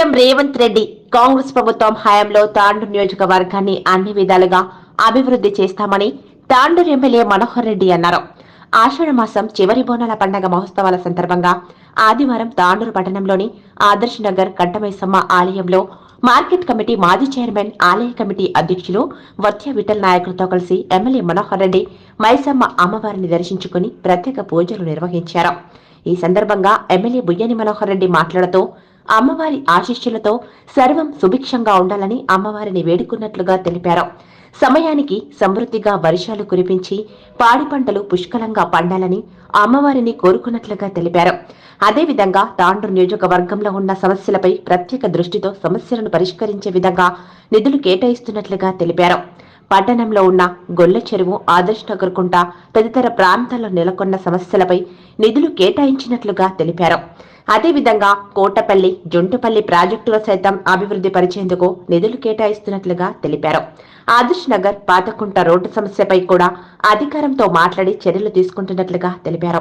CM Revanth Reddy Congress ప్రభుత్వం హయాంలో తాండూరు నియోజకవర్గాన్ని అన్ని విధాలుగా అభివృద్ధి చేస్తామని తాండూరు ఎమ్మెల్యే మనోహర్ రెడ్డి అన్నారు. ఆషాఢ మాసం చివరి బోనాల పండగ మహోత్సవాల సందర్భంగా ఆదివారం తాండూరు పట్టణంలోని ఆదర్శ్ నగర్ కట్టమైసమ్మ ఆలయంలో మార్కెట్ కమిటీ మాజీ చైర్మన్ ఆలయ కమిటీ అధ్యక్షులు వత్య విఠల్ నాయకులతో కలిసి ఎమ్మెల్యే మనోహర్ రెడ్డి మైసమ్మ అమ్మవారిని దర్శించుకుని ప్రత్యేక పూజలు నిర్వహించారు. ఈ సందర్భంగా ఎమ్మెల్యే బుయ్యని మనోహర్ రెడ్డి మాట్లాడుతూ అమ్మవారి ఆశీస్సులతో సర్వం సుభిక్షంగా ఉండాలని అమ్మవారిని వేడుకున్నట్లుగా తెలిపారు. సమయానికి సమృద్ధిగా వర్షాలు కురిపించి పాడి పంటలు పుష్కలంగా పండాలని అమ్మవారిని కోరుకున్నట్లుగా తెలిపారు. అదేవిధంగా తాండూరు నియోజకవర్గంలో ఉన్న సమస్యలపై ప్రత్యేక దృష్టితో సమస్యలను పరిష్కరించే విధంగా నిధులు కేటాయిస్తున్నట్లుగా తెలిపారు. పట్టణంలో ఉన్న గొల్ల చెరువు ఆదర్శ్ నగర్ కుంట తదితర ప్రాంతాల్లో నెలకొన్న సమస్యలపై నిధులు కేటాయించినట్లుగా తెలిపారు. అదేవిధంగా కోటపల్లి జొంటుపల్లి ప్రాజెక్టులో సైతం అభివృద్ధి పరిచేందుకు నిధులు కేటాయిస్తున్నట్లుగా తెలిపారు. ఆదర్శ్ నగర్ పాతకుంట రోడ్డు సమస్యపై కూడా అధికారంతో మాట్లాడి చర్యలు తీసుకుంటున్నట్లుగా తెలిపారు.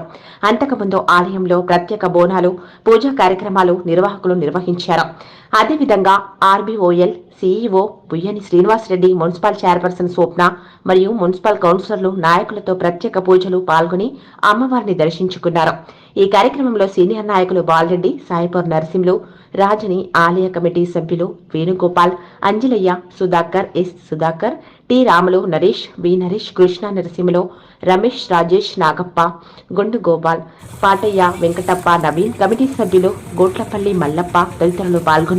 అంతకుముందు ఆలయంలో ప్రత్యేక బోనాలు పూజా కార్యక్రమాలు నిర్వాహకులు నిర్వహించారు. అదేవిధంగా RBOL CEO Buyyani Srinivasareddy municipal chairperson Swapna మరియు మున్సిపల్ కౌన్సిలర్లు నాయకులతో ప్రత్యేక పూజలు పాల్గొని అమ్మవారిని దర్శించుకున్నారు. ఈ కార్యక్రమంలో సీనియర్ నాయకులు బాలరెడ్డి సాయిపూర్ నరసింహులు రాజని ఆలయ కమిటీ సభ్యులు Venugopal Anjalaiah Sudhakar S Sudhakar T Ramulu Naresh B Naresh Krishna Narasimhulu Ramesh Rajesh Nagappa Gundu Gopal Pataiah Venkatappa Naveen committee సభ్యులు గోట్లపల్లి మల్లప్ప తదితరులు పాల్గొన్నారు.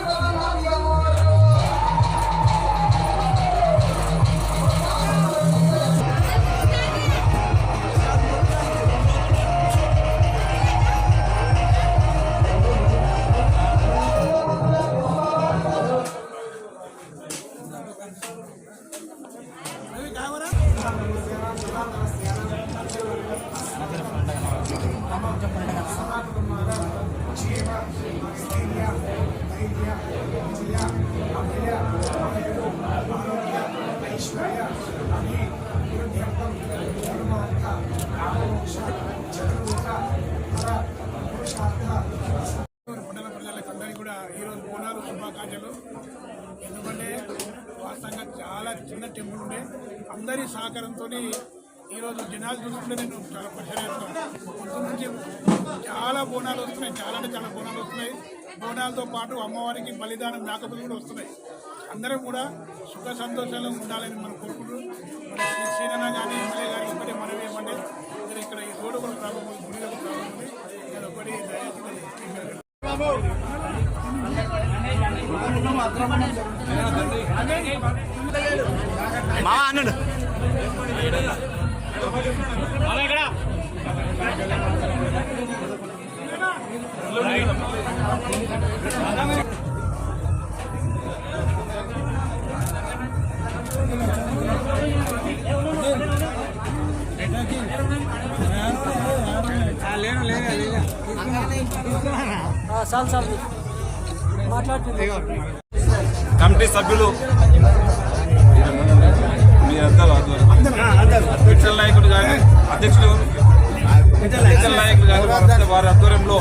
ఈరోజు బోనాలు శుభాకాంక్షలు. ఎందుకంటే వాస్తవంగా చాలా చిన్న టెంపుల్ ఉండే. అందరి సహకారంతో ఈరోజు జనాలు చూసుకుంటే నేను చాలా పరిశీలిస్తున్నాను పొద్దున్న నుంచి చాలా బోనాలు వస్తున్నాయి చాలా అంటే చాలా బోనాలు వస్తున్నాయి. బోనాలతో పాటు అమ్మవారికి బలిదానం మేకపోతే కూడా వస్తున్నాయి. అందరం కూడా సుఖ సంతోషాలు ఉండాలని మనం కోరుకుంటున్నాం. మన శ్రీ కానీ ఎమ్మెల్యే గారి ఒకటి మనవి ఏమంటే మీరు ఇక్కడ ఈ రోడ్డు కూడా ప్రాబ్లం ఉంది గుడి కూడా ప్రాబ్లం ఉంది నేను ఒకటి దయచేసి మామ అన్నాడు చాలు చాలు మాట్లాడుతుంది కమిటీ సభ్యులు. మీ అందరూ ఆధ్వర్యం విఠల్ నాయకుడు కానీ అధ్యక్షులు విఠల్ నాయకులు కానీ వారి- వారి ఆధ్వర్యంలో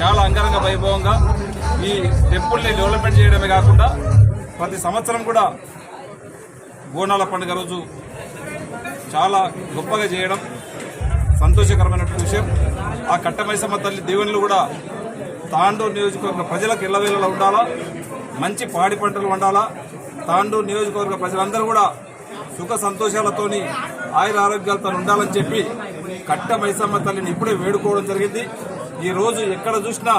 చాలా అంగరంగ వైభవంగా ఈ టెంపుల్ని డెవలప్మెంట్ చేయడమే కాకుండా ప్రతి సంవత్సరం కూడా బోనాల పండుగ రోజు చాలా గొప్పగా చేయడం సంతోషకరమైనటువంటి విషయం. ఆ కట్టమైసమ్మ తల్లి దీవెనలు కూడా తాండూరు నియోజకవర్గ ప్రజలకు ఇళ్ళవేళలా ఉండాలా మంచి పాడి పంటలు వండాలా తాండూరు నియోజకవర్గ ప్రజలందరూ కూడా సుఖ సంతోషాలతోని ఆయుర ఆరోగ్యాలతో ఉండాలని చెప్పి కట్ట మైసమ్మ తల్లిని ఇప్పుడే వేడుకోవడం జరిగింది. ఈ రోజు ఎక్కడ చూసినా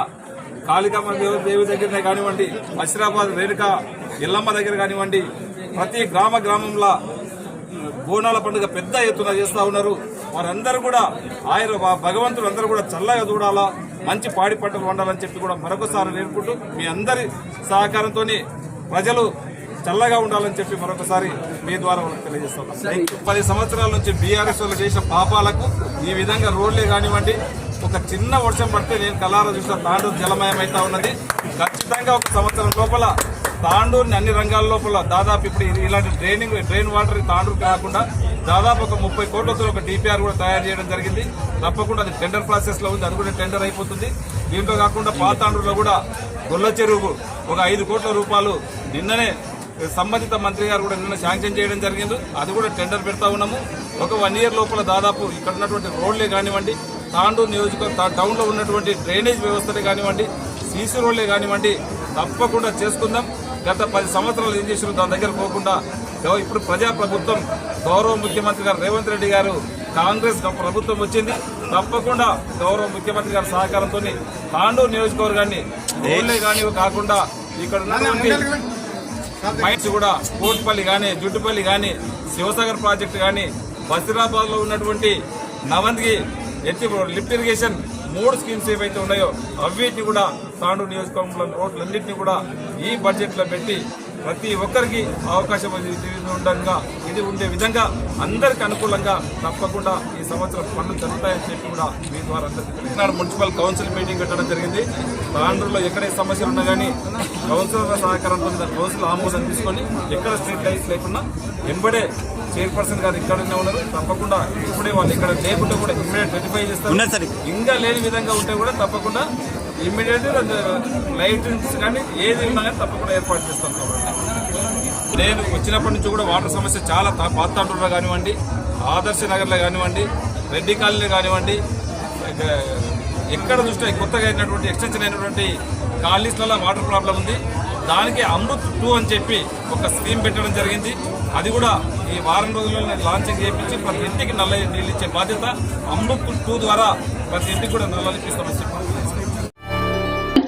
కాళికమ్మ దేవి దేవి దగ్గరనే కానివ్వండి హసిరాబాద్ రేణుక ఎల్లమ్మ దగ్గర కానివ్వండి ప్రతి గ్రామ గ్రామంలో బోనాల పండుగ పెద్ద ఎత్తున చేస్తూ ఉన్నారు. వారందరూ కూడా ఆయన భగవంతుడు అందరూ కూడా చల్లగా చూడాలా మంచి పాడి పంటలు వండాలని చెప్పి కూడా మరొకసారి నేర్పుకుంటూ మీ అందరి సహకారంతో ప్రజలు చల్లగా ఉండాలని చెప్పి మరొకసారి మీ ద్వారా వాళ్ళకి తెలియజేస్తాం. పది సంవత్సరాల నుంచి బీఆర్ఎస్ వాళ్ళు చేసిన పాపాలకు ఈ విధంగా రోడ్లే కానివ్వండి ఒక చిన్న వర్షం పడితే నేను కలారా చూసిన తాండూరు జలమయం అవుతా ఉన్నది. ఖచ్చితంగా ఒక సంవత్సరం లోపల తాండూరుని అన్ని రంగాల లోపల దాదాపు ఇప్పుడు ఇలాంటి డ్రైనింగ్ డ్రైన్ వాటర్ తాండూరు కాకుండా దాదాపు ఒక ముప్పై కోట్లతో ఒక డిపిఆర్ కూడా తయారు చేయడం జరిగింది. తప్పకుండా అది టెండర్ ప్రాసెస్లో ఉంది అది కూడా టెండర్ అయిపోతుంది. దీంతో కాకుండా పాతాండూరులో కూడా గొల్ల చెరువు ఒక ఐదు కోట్ల రూపాయలు నిన్ననే సంబంధిత మంత్రి గారు కూడా నిన్న శాంక్షన్ చేయడం జరిగింది. అది కూడా టెండర్ పెడతా ఉన్నాము. ఒక వన్ ఇయర్ లోపల దాదాపు ఇక్కడ ఉన్నటువంటి రోడ్లే కానివ్వండి తాండూరు నియోజకవర్గ టౌన్లో ఉన్నటువంటి డ్రైనేజ్ వ్యవస్థలే కానివ్వండి సీసీ రోడ్లే కానివ్వండి తప్పకుండా చేసుకుందాం. గత పది సంవత్సరాలు ఏం చేసిన దాని దగ్గర పోకుండా ఇప్పుడు ప్రజా ప్రభుత్వం గౌరవ ముఖ్యమంత్రి గారు రేవంత్ రెడ్డి గారు కాంగ్రెస్ ప్రభుత్వం వచ్చింది. తప్పకుండా గౌరవ ముఖ్యమంత్రి గారి సహకారంతో తాండూరు నియోజకవర్గాన్ని రోడ్లే కానీ కాకుండా ఇక్కడ ఉన్నటువంటి మైన్స్ కూడా కోటిపల్లి కానీ జుట్టుపల్లి కానీ శివసాగర్ ప్రాజెక్టు కానీ బసిరాబాద్లో ఉన్నటువంటి నవంద్గి ఎత్తి లిఫ్ట్ ఇరిగేషన్ మూడు స్కీమ్స్ ఏవైతే ఉన్నాయో అవిటిని కూడా తాండూ నియోజకవర్గంలో రోడ్లన్నింటినీ కూడా ఈ బడ్జెట్లో పెట్టి ప్రతి ఒక్కరికి అవకాశం ఇది ఉండగా ఇది ఉండే విధంగా అందరికి అనుకూలంగా తప్పకుండా ఈ సంవత్సరం పనులు జరుగుతాయని చెప్పి కూడా మీ ద్వారా అందరికీ. మున్సిపల్ కౌన్సిల్ మీటింగ్ పెట్టడం జరిగింది తాండ్రులో ఎక్కడ సమస్యలు ఉన్నా కానీ కౌన్సిలర్ల సహకారంతో కౌన్సిల్ ఆమోదం తీసుకొని ఎక్కడ స్ట్రీట్ లైట్స్ లేకుండా ఎంబడే చైర్పర్సన్ గారు ఇక్కడనే ఉన్నారు తప్పకుండా ఇప్పుడే వాళ్ళు ఇక్కడ లేకుండా కూడా ఇమ్మీడియట్ వెరిఫై. చేస్తారు ఇంకా లేని విధంగా ఉంటే కూడా తప్పకుండా ఇమ్మీడియట్ లైటింగ్స్ కానీ ఏది ఉన్నా కానీ తప్పకుండా ఏర్పాటు చేస్తాం కాబట్టి. నేను వచ్చినప్పటి నుంచి కూడా వాటర్ సమస్య చాలా పాతాటూరులో కానివ్వండి ఆదర్శ నగర్లో కానివ్వండి రెడ్డి కాలనీలో కానివ్వండి ఎక్కడ చూస్తే కొత్తగా అయినటువంటి ఎక్స్టెన్షన్ అయినటువంటి కాలనీస్లలో వాటర్ ప్రాబ్లం ఉంది. దానికి అమృత్ టూ అని చెప్పి ఒక స్కీమ్ పెట్టడం జరిగింది. అది కూడా ఈ వారం రోజుల్లో నేను లాంచింగ్ చేయించి ప్రతి ఇంటికి నల్ల నీళ్ళు ఇచ్చే బాధ్యత అమృత్ టూ ద్వారా ప్రతి ఇంటికి కూడా నల్లనిపిస్తామని చెప్పి